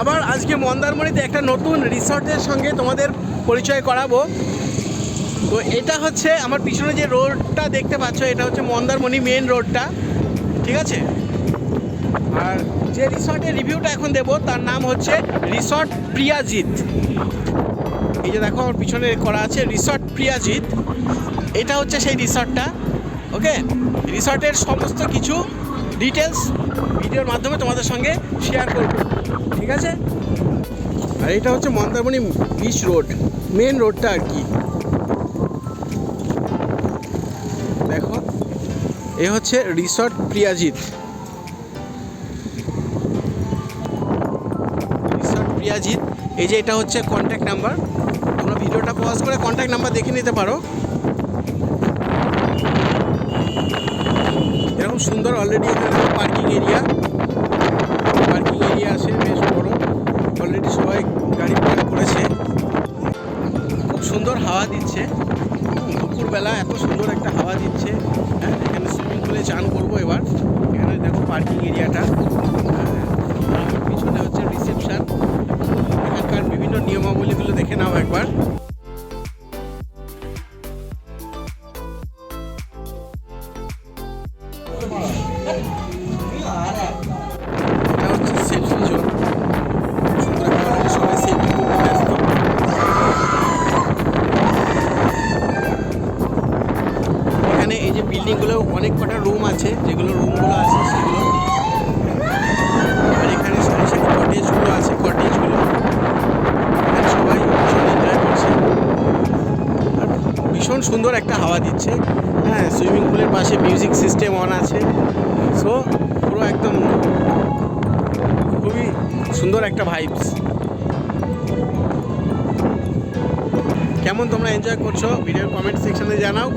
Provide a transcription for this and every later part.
আবার আজকে মন্দারমণিতে একটা নতুন রিসর্টের সঙ্গে তোমাদের পরিচয় করাবো। তো এটা হচ্ছে আমার পিছনে যে রোডটা দেখতে পাচ্ছ, এটা হচ্ছে মন্দারমণি মেন রোডটা ঠিক আছে? আর যে রিসর্টের রিভিউটা এখন দেব, তার নাম হচ্ছে রিসর্ট প্রিয়াজিৎ। এই যে দেখো, আমার পিছনে করা আছে রিসর্ট প্রিয়াজিৎ। এটা হচ্ছে সেই রিসর্টটা, ওকে? রিসর্টের সমস্ত কিছু ডিটেলস ভিডিওর মাধ্যমে তোমাদের সঙ্গে শেয়ার করব। ঠিক আছে? আর এটা হচ্ছে মন্দারমণি বিচ রোড মেন রোডটা আর কি। দেখো, এ হচ্ছে রিসর্ট প্রিয়াজিৎ রিসর্ট প্রিয়াজিৎ এই যে এটা হচ্ছে কন্ট্যাক্ট নাম্বার তোমরা ভিডিওটা পজ করে কন্ট্যাক্ট নাম্বার দেখে নিতে পারো। এরকম সুন্দর already parking area. Parking area আছে, বেশ বড়। অলরেডি সবাই গাড়ি পার্ক করেছে। খুব সুন্দর হাওয়া দিচ্ছে। দুপুরবেলা এত সুন্দর একটা হাওয়া দিচ্ছে। হ্যাঁ এখানে সুইমিং পুলে চান করব এবার। এখানে দেখো পার্কিং এরিয়াটা। হ্যাঁ আমার পিছনে হচ্ছে রিসেপশন এখানকার বিভিন্ন নিয়মাবলীগুলো দেখে নাও একবার। অন আছে। সো পুরো একদম খুবই সুন্দর একটা ভাইবস কেমন তোমরা এনজয় করছ? ভিডিওর কমেন্ট সেকশনে জানাও।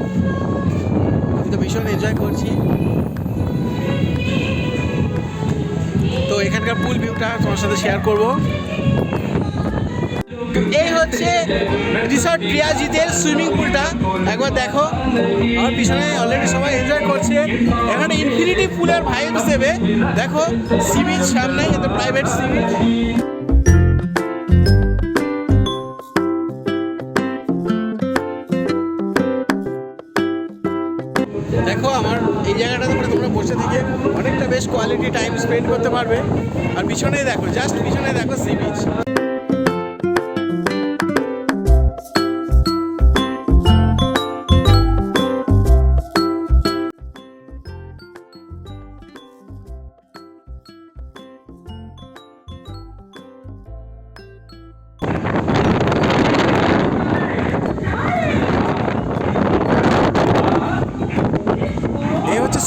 আমি তো ভীষণ এনজয় করছি। তো এখানকার পুল ভিউটা তোমার সাথে শেয়ার করব। এই হচ্ছে রিসর্ট প্রিয়াজিতের সুইমিং পুলটা। একবার দেখো, আমার পিছনে অলরেডি সবাই এনজয় করছে। এখানে ইনফিনিটি পুলের ভাইবস দেবে। দেখো সি বিচ সামনে এটা প্রাইভেট সি বিচ দেখো, আমার এই জায়গাটাতে মানে তোমরা বসে থেকে অনেকটা বেশ কোয়ালিটি টাইম স্পেন্ড করতে পারবে। আর পিছনে দেখো জাস্ট পিছনে দেখো সি বিচ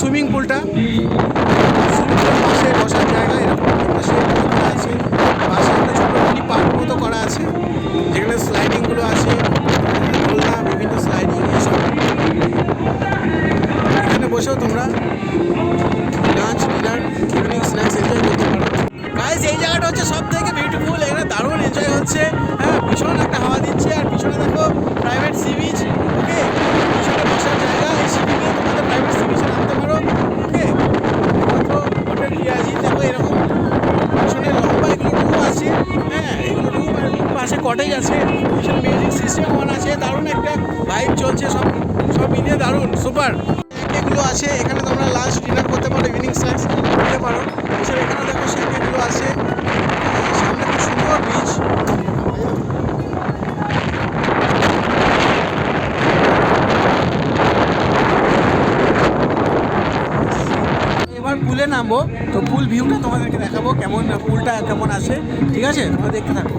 সুইমিং পুলটা। কটেজ আছে পিছনে মিউজিক সিস্টেম অন আছে, দারুণ একটা ভাইব চলছে, সব সব মিলিয়ে দারুণ সুপার এগুলো আছে, এখানে তোমরা লাঞ্চ ডিনার করতে পারো ইভিনিং স্ন্যাক্স করতে পারো। এছাড়া এখানে দেখো সেই আছে সামনে খুব সুন্দর বিচ এবার পুলে নামবো, তো পুল ভিউটা তোমাদেরকে দেখাবো, কেমন, পুলটা কেমন আছে, ঠিক আছে? তোমরা দেখতে থাকো।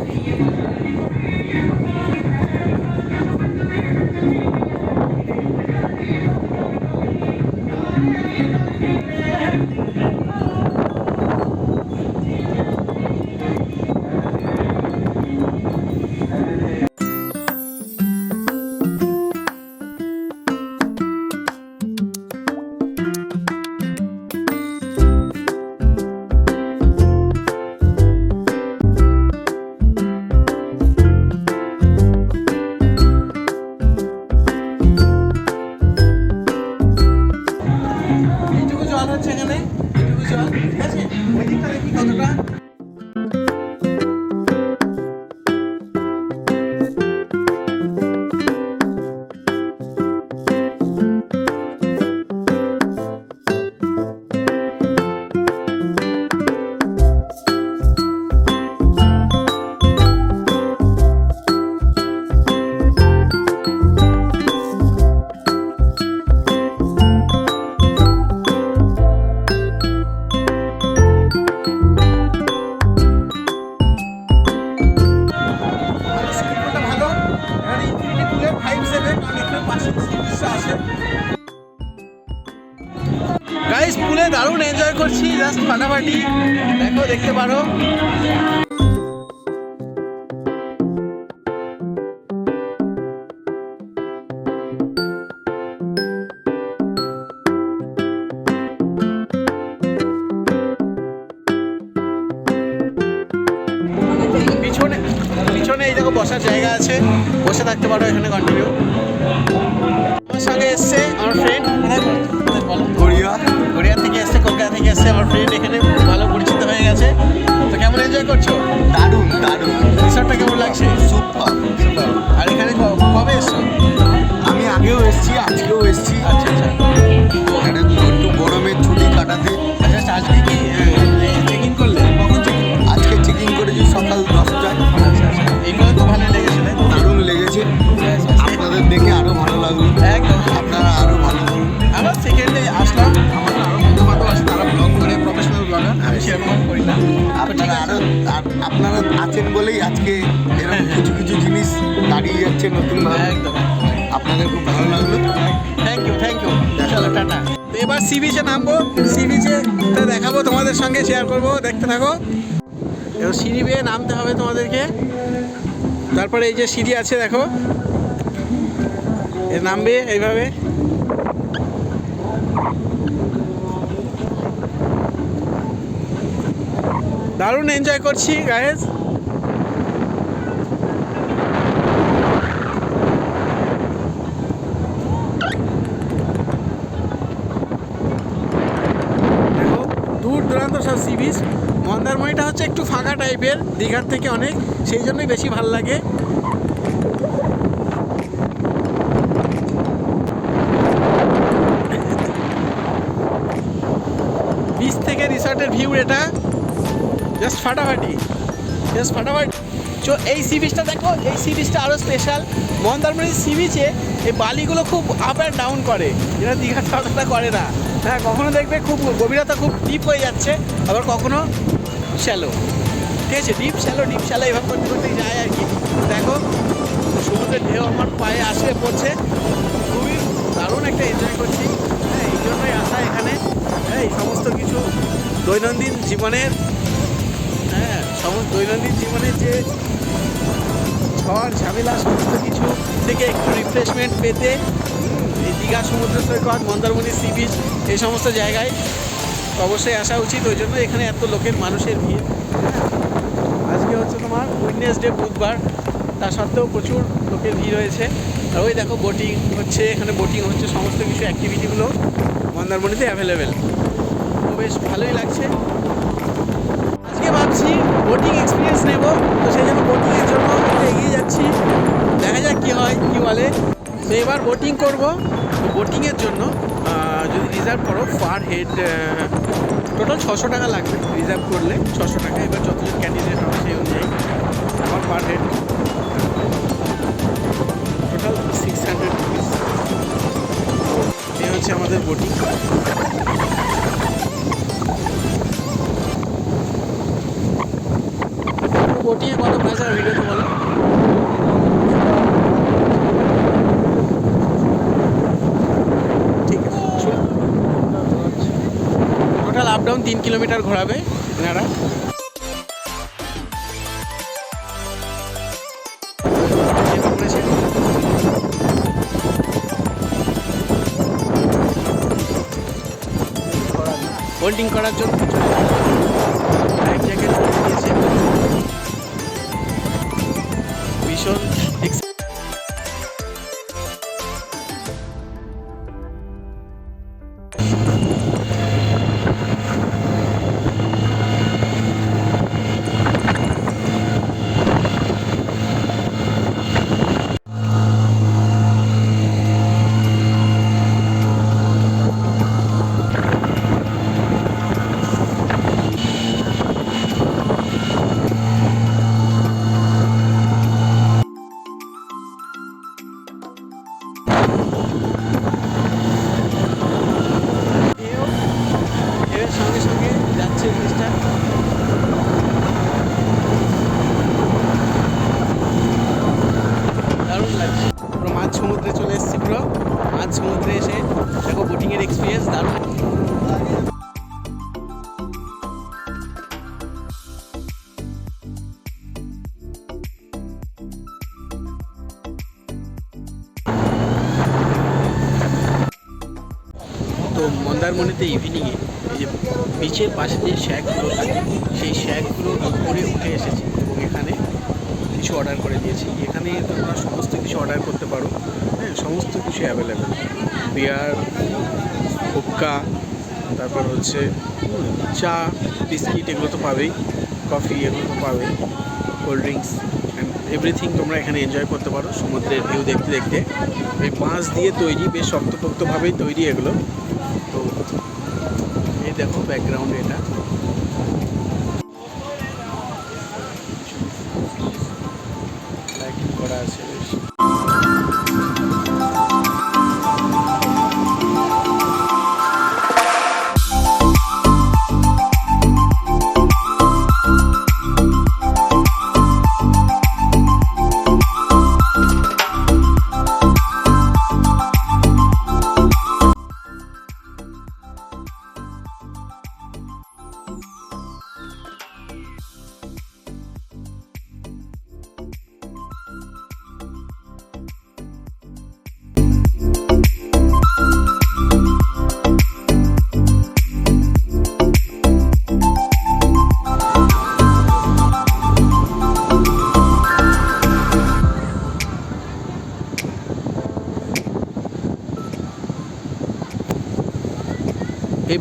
পিছনে পিছনে এই দেখো বসার জায়গা আছে। বসে থাকতে পারো এখানে কন্টিনিউ দাঁড়িয়ে যাচ্ছে নতুন একদম। আপনাদের খুব ভালো লাগল থ্যাংক ইউ থ্যাংক ইউ চলো টাটা। তো এবার সি বিচে নামবো। সি বিচে দেখাবো তোমাদের সঙ্গে শেয়ার করব দেখতে থাকো। এবার সিঁড়ি বেয়ে নামতে হবে তোমাদেরকে। তারপরে এই যে সিঁড়ি আছে দেখো। এ নামবে এইভাবে। দারুণ এনজয় করছি গায়েস সব সি বিচ মন্দারমণিটা হচ্ছে একটু ফাঁকা টাইপের, দীঘার থেকে অনেক, সেই জন্যই বেশি ভালো লাগে। বিচ থেকে রিসর্টের ভিউ এটা। জাস্ট ফাটাফাটি। জাস্ট ফাটাফাটি। চো এই সি বিচটা দেখো, এই সি বিচটা আরও স্পেশাল মন্দারমণির সি বিচে এই বালিগুলো খুব আপ অ্যান্ড ডাউন করে। যেটা দীঘা ছাড়াটা করে না। হ্যাঁ কখনো দেখবে খুব গভীরতা খুব ডিপ হয়ে যাচ্ছে, আবার কখনো শ্যালো ঠিক আছে ডিপ শ্যালো ডিপ শ্যালো এভাবে করতে করতে যায় আর কি। দেখো, সমুদ্রের ঢেউ আমার পায়ে আসে, পড়ছে। খুবই দারুণ একটা এনজয় করছি। হ্যাঁ এই জন্যই আসা এখানে। হ্যাঁ এই সমস্ত কিছু দৈনন্দিন জীবনের হ্যাঁ সমস্ত দৈনন্দিন জীবনের যে ঝড় ঝামেলা, সমস্ত কিছু। থেকে একটু রিফ্রেশমেন্ট পেতে। দীঘা সমুদ্র সৈকত, মন্দারমণি সি বিচ এই সমস্ত জায়গায়। অবশ্যই আসা উচিত, ওই জন্য এখানে এত লোকের, মানুষের ভিড়। হ্যাঁ। আজকে হচ্ছে তোমার উইডনেসডে বুধবার। তা সত্ত্বেও প্রচুর লোকের ভিড় হয়েছে। আর ওই দেখো বোটিং হচ্ছে, এখানে বোটিং হচ্ছে, সমস্ত কিছু অ্যাক্টিভিটিগুলো মন্দারমণিতে অ্যাভেলেবেল তো বেশ ভালোই লাগছে। বোটিং এক্সপিরিয়েন্স নেব। তো সেই জন্য বোটিংয়ের জন্য এগিয়ে যাচ্ছি। দেখা যাক কী হয়, কী বলে। তো এবার বোটিং করব। বোটিংয়ের জন্য যদি রিজার্ভ করো পার হেড টোটাল ছশো টাকা লাগবে রিজার্ভ করলে। ছশো টাকা, এবার যতজন ক্যান্ডিডেট হবে সেই অনুযায়ী আমার per head total six hundred rupees এই হচ্ছে আমাদের বোটিং বোটিংয়ে কত পয়সা ভিডিওতে বলো। ঠিক আছে টোটাল আপ ডাউন তিন কিলোমিটার ঘোরাবে এনারা। বোল্ডিং করার জন্য লাইফ জ্যাকেট еще পুরো মাঝ সমুদ্রে চলে এসেছি পুরো। মাঝ সমুদ্রে এসে দেখো বোটিংয়ের এক্সপিরিয়েন্স দারুণ। তো মন্দারমণিতে ইভিনিংয়ে এই যে বিচের পাশে যে শ্যাক অর্ডার করতে পারো। হ্যাঁ সমস্ত কিছু অ্যাভেলেবেল বিয়ার, হুক্কা, তারপর হচ্ছে চা, বিস্কিট এগুলো তো পাবেই, কফি এগুলো তো পাবেই, কোল্ড ড্রিঙ্কস অ্যান্ড এভরিথিং তোমরা এখানে এনজয় করতে পারো, সমুদ্রের ভিউ দেখতে দেখতে। এই বাঁশ দিয়ে তৈরি, বেশ শক্তপোক্তভাবেই তৈরি এগুলো। তো, এই দেখো ব্যাকগ্রাউন্ড এটা।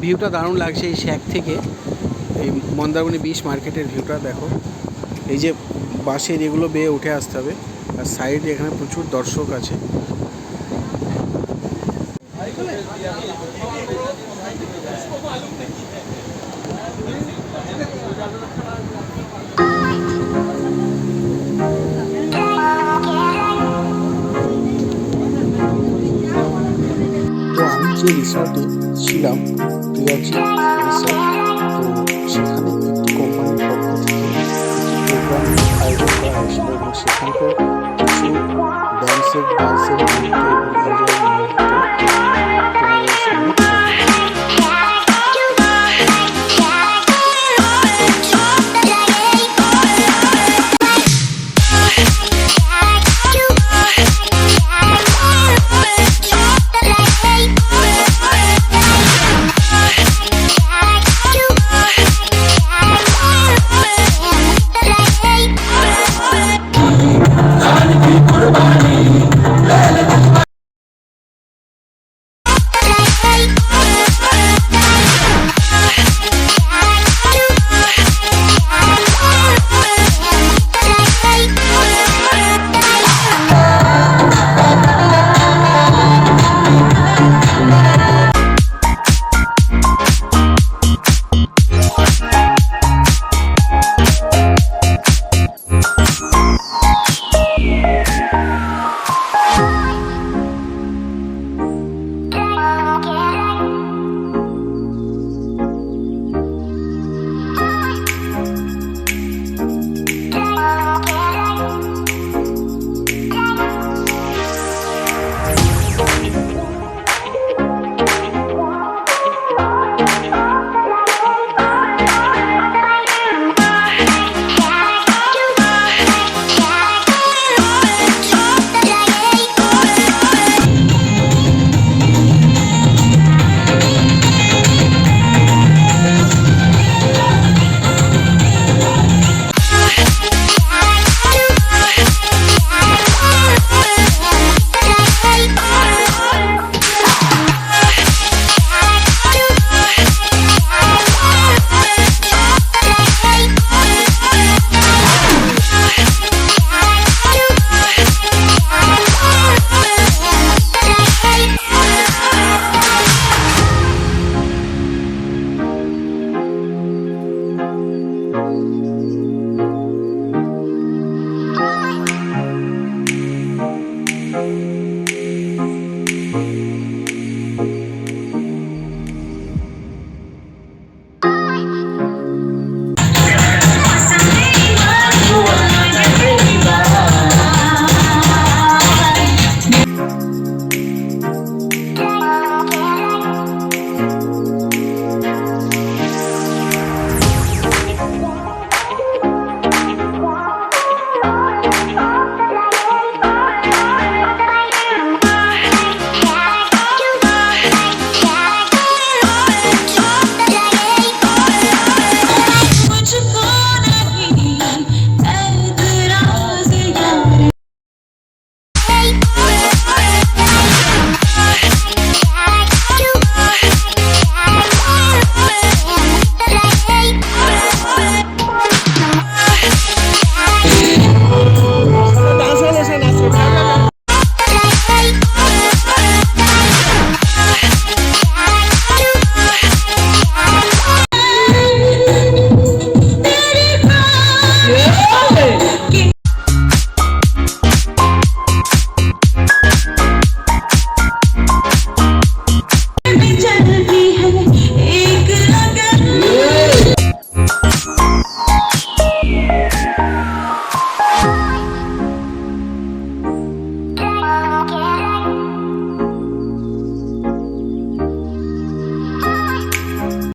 ভিউটা দারুণ লাগছে এই শ্যাক থেকে। এই মন্দারমণি বিচ মার্কেটের ভিউটা দেখো। এই যে বাসের এগুলো বেয়ে উঠে আসতে হবে। আর সাইডে এখানে প্রচুর দর্শক আছে। যে রিসর্টে ছিলাম প্রিয়াজি রিসর্ট তো সেখানে একটি কোম্পানির পক্ষ থেকে প্রোগ্রাম আয়োজন করা হয়েছিল এবং সেখানকার কিছু ড্যান্সের ডান্সের মুহূর্ত এবং